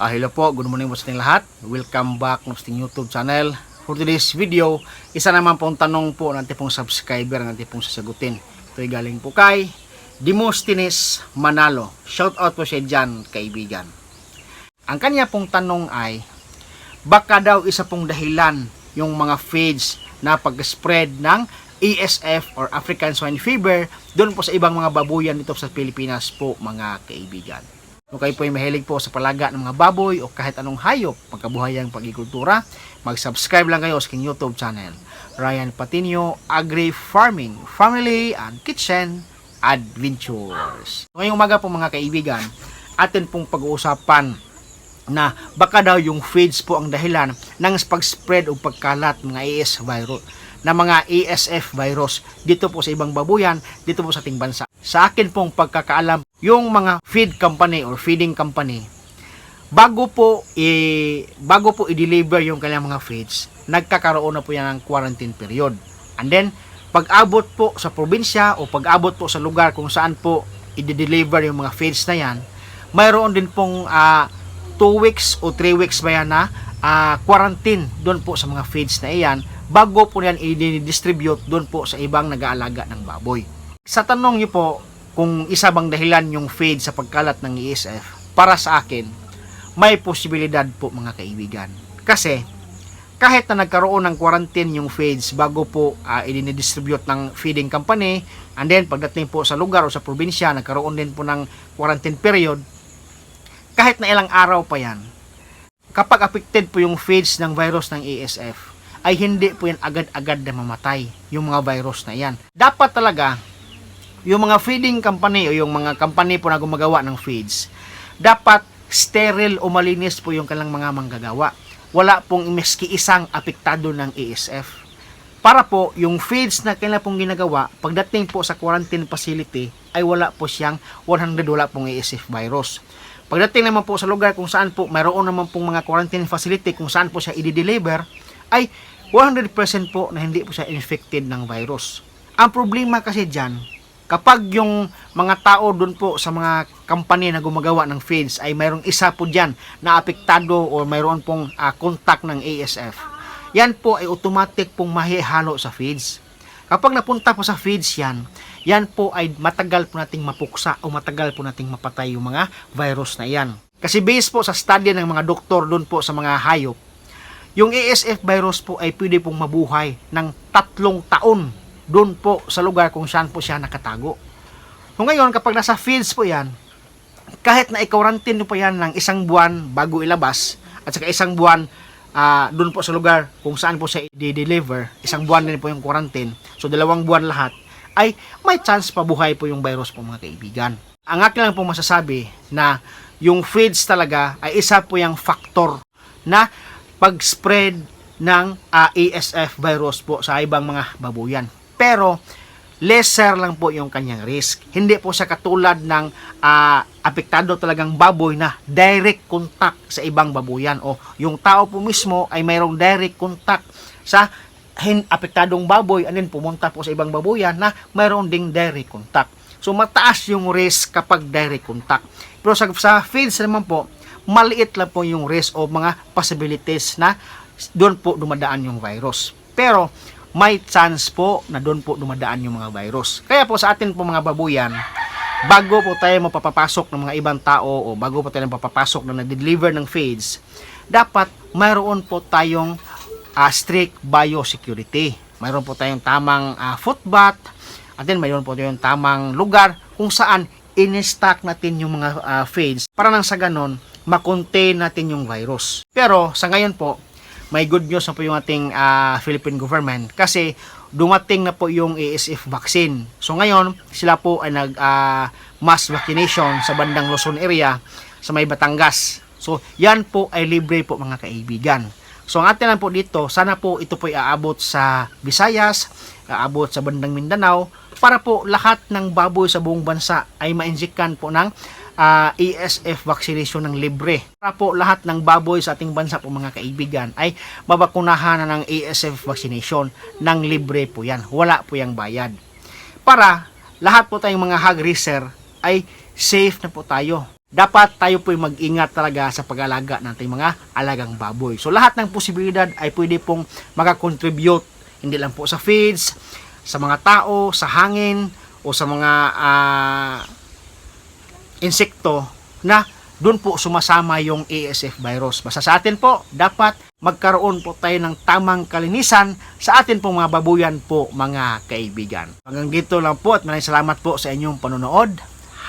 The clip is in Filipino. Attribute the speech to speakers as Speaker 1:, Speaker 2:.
Speaker 1: Ah, hello po, good morning po sa ating lahat. Welcome back sa ating YouTube channel. For today's video, isa naman pong tanong po ng pong subscriber ating pong sasagutin. Ito ay galing po kay Demosthenes Manalo. Shout out po siya dyan, kaibigan. Ang kanya pong tanong ay, baka daw isa pong dahilan yung mga feeds na pag-spread ng ESF or African Swine Fever doon po sa ibang mga babuyan dito sa Pilipinas po mga kaibigan. Kung kayo po ay mahilig po sa palaga ng mga baboy o kahit anong hayop, pagkabuhayang pag-ikultura, mag-subscribe lang kayo sa aking YouTube channel. Ryan Patinio, Agri Farming, Family and Kitchen Adventures. Ngayong umaga po mga kaibigan, atin pong pag-uusapan na baka daw yung feeds po ang dahilan ng pag-spread o pagkalat ng mga AS virus na mga ASF virus dito po sa ibang babuyan, dito po sa ating bansa. Sa akin pong pagkakaalam, yung mga feed company or feeding company, bago po i bago po i-deliver yung kanilang mga feeds, nagkakaroon na po yan ng quarantine period. And then, pag-abot po sa probinsya o pag-abot po sa lugar kung saan po i-deliver yung mga feeds na yan, mayroon din pong 2 weeks o 3 weeks ba yan na ah, quarantine doon po sa mga feeds na iyan bago po yan i-distribute doon po sa ibang nag-aalaga ng baboy. Sa tanong niyo po kung isa bang dahilan yung feed sa pagkalat ng ESF, para sa akin, may posibilidad po mga kaibigan. Kasi, kahit na nagkaroon ng quarantine yung feeds bago po uh, i-distribute ng feeding company, and then pagdating po sa lugar o sa probinsya, nagkaroon din po ng quarantine period, kahit na ilang araw pa yan, kapag affected po yung feeds ng virus ng ESF, ay hindi po yan agad-agad na mamatay yung mga virus na yan. Dapat talaga, yung mga feeding company o yung mga company po na gumagawa ng feeds, dapat sterile o malinis po yung kanilang mga manggagawa. Wala pong miski isang apektado ng ESF. Para po, yung feeds na kailan pong ginagawa, pagdating po sa quarantine facility, ay wala po siyang 100 wala pong ESF virus. Pagdating naman po sa lugar kung saan po mayroon naman pong mga quarantine facility kung saan po siya i-deliver, ay 100% po na hindi po siya infected ng virus. Ang problema kasi dyan, kapag yung mga tao doon po sa mga company na gumagawa ng feeds ay mayroong isa po dyan na apektado o mayroon pong ah, contact ng ASF, yan po ay automatic pong mahihalo sa feeds. Kapag napunta po sa feeds yan, yan po ay matagal po nating mapuksa o matagal po nating mapatay yung mga virus na yan. Kasi based po sa study ng mga doktor doon po sa mga hayop, yung ASF virus po ay pwede pong mabuhay ng tatlong taon doon po sa lugar kung saan po siya nakatago. So ngayon, kapag nasa fields po yan, kahit na i-quarantine po yan ng isang buwan bago ilabas, at saka isang buwan ah, doon po sa lugar kung saan po siya i-deliver, isang buwan din po yung quarantine, so dalawang buwan lahat, ay may chance pabuhay po yung virus po mga kaibigan. Ang akin lang po masasabi na yung feeds talaga ay isa po yung factor na pag-spread ng ah, ASF virus po sa ibang mga babuyan. Pero lesser lang po yung kanyang risk. Hindi po siya katulad ng ah, apektado talagang baboy na direct contact sa ibang babuyan o yung tao po mismo ay mayroong direct contact sa hin apektadong baboy and then pumunta po sa ibang babuyan na mayroon ding direct contact. So mataas yung risk kapag direct contact. Pero sa, sa feeds naman po, maliit lang po yung risk o mga possibilities na doon po dumadaan yung virus. Pero may chance po na doon po dumadaan yung mga virus. Kaya po sa atin po mga babuyan, bago po tayo mapapapasok ng mga ibang tao o bago po tayo mapapasok na nag-deliver ng feeds, dapat mayroon po tayong ah, strict biosecurity. Mayroon po tayong tamang ah, foot bath, at then mayroon po tayong tamang lugar kung saan in-stock natin yung mga ah, feeds para nang sa ganon makontain natin yung virus. Pero sa ngayon po, may good news na po yung ating ah, Philippine government kasi dumating na po yung ASF vaccine. So ngayon, sila po ay nag ah, mass vaccination sa bandang Luzon area sa may Batangas. So yan po ay libre po mga kaibigan. So ang atin lang po dito, sana po ito po aabot sa Visayas, aabot sa bandang Mindanao para po lahat ng baboy sa buong bansa ay mainjikan po ng ah, ESF vaccination ng libre. Para po lahat ng baboy sa ating bansa po mga kaibigan ay mabakunahan na ng ESF vaccination ng libre po yan. Wala po yung bayad. Para lahat po tayong mga hog raiser ay safe na po tayo. Dapat tayo po'y mag-ingat talaga sa pag-alaga ng mga alagang baboy. So lahat ng posibilidad ay pwede pong makakontribute hindi lang po sa feeds, sa mga tao, sa hangin o sa mga ah, insekto na doon po sumasama yung ASF virus. Basta sa atin po, dapat magkaroon po tayo ng tamang kalinisan sa atin pong mga babuyan po mga kaibigan. Hanggang dito lang po at maraming salamat po sa inyong panonood.